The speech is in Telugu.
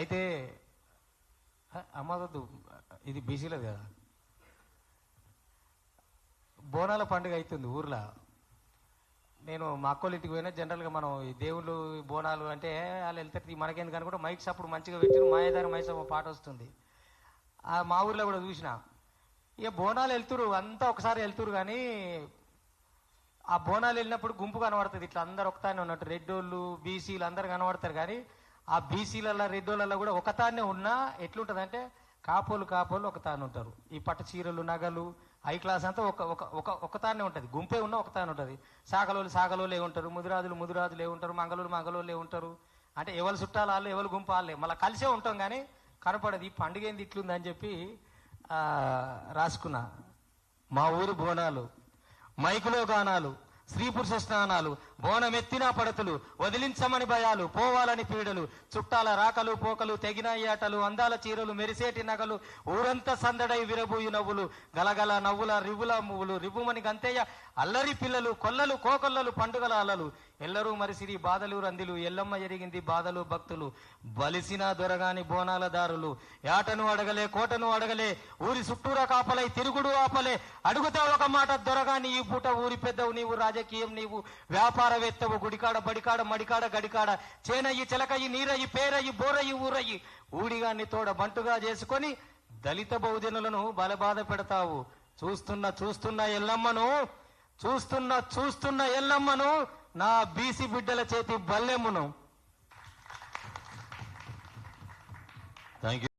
అయితే హ, అమ్మదొద్దు ఇది బీసీలది కదా. బోనాల పండుగ అవుతుంది ఊర్లో. నేను మా అక్కోళ్ళ ఇంటికి పోయినా జనరల్గా మనం ఈ దేవుళ్ళు బోనాలు అంటే వాళ్ళు వెళ్తారు మనకేందుకు కానీ కూడా మైక్స్ అప్పుడు మంచిగా పెట్టిన మాయదారి మైసమ్మ పాట వస్తుంది. ఆ మా ఊర్లో కూడా చూసిన. ఇక బోనాలు వెళ్తురు అంతా ఒకసారి వెళ్తురు కానీ ఆ బోనాలు వెళ్ళినప్పుడు గుంపు కనబడుతుంది. ఇట్లా అందరు ఒకతానే ఉన్నట్టు రెడ్డోళ్ళు బీసీలు అందరు కనబడతారు కానీ ఆ బీసీలలో రెడ్డోళ్ళలో కూడా ఒకతానే ఉన్నా ఎట్లుంటుంది అంటే కాపోలు కాపోలు ఒకతానే ఉంటారు. ఈ పట్టు చీరలు నగలు హై క్లాస్ అంతా ఒక ఒక ఒక ఒకతానే ఉంటుంది. గుంపే ఉన్నా ఒకతానే ఉంటుంది. సాగలోలు సాగలోళ్ళే ఉంటారు. ముదిరాజులు ముదిరాజులే ఉంటారు. మంగళూరు మంగళూరులే ఉంటారు. అంటే ఎవరు చుట్టాలు వాళ్ళు ఎవరు గుంపు వాళ్ళే. మళ్ళీ కలిసే ఉంటాం కానీ కనపడదు. ఈ పండుగ ఏంది ఇట్లుందని చెప్పి రాసుకున్నా. మా ఊరు బోనాలు మైకులో గానాలు స్త్రీ పురుష స్నానాలు బోనమెత్తిన పడతులు వదిలించమని భయాలు పోవాలని పీడలు చుట్టాల రాకలు పోకలు తెగిన ఏటలు అందాల చీరలు మెరిసేటి నగలు ఊరంతా సందడై విరబూయి నవ్వులు గలగల నవ్వుల రివ్వుల మువ్వులు రివ్వుమని గంతేయ అల్లరి పిల్లలు కొల్లలు కోకొల్లలు పండుగల అలలు ఎల్లరూ మరిసిరి బాధలు రందిలు ఎల్లమ్మ ఎరిగింది బాధలు భక్తులు. బలిసిన దొరగాని బోనాల దారులు ఏటను అడగలే కోటను అడగలే ఊరి చుట్టూరా కాపలై తిరుగుడు ఆపలే. అడుగుతా ఒక మాట దొరగాని ఈ పూట ఊరి పెద్దవు నీవు రాజకీయం నీవు. వ్యాపారవేత్తవు గుడికాడ బడికాడ మడికాడ గడికాడ. చేనయ్యి చిలకయ్యి నీరయ్యి పేరయ్యి బోరయ్యి ఊరయ్యి. ఊడిగాన్ని తోడ బంటుగా చేసుకొని దళిత బహుజనులను బలబాధ పెడతావు. చూస్తున్న చూస్తున్న ఎల్లమ్మను చూస్తున్న చూస్తున్న ఎల్లమ్మను నా బీసీ బిడ్డల చేతి బల్లెమును. థ్యాంక్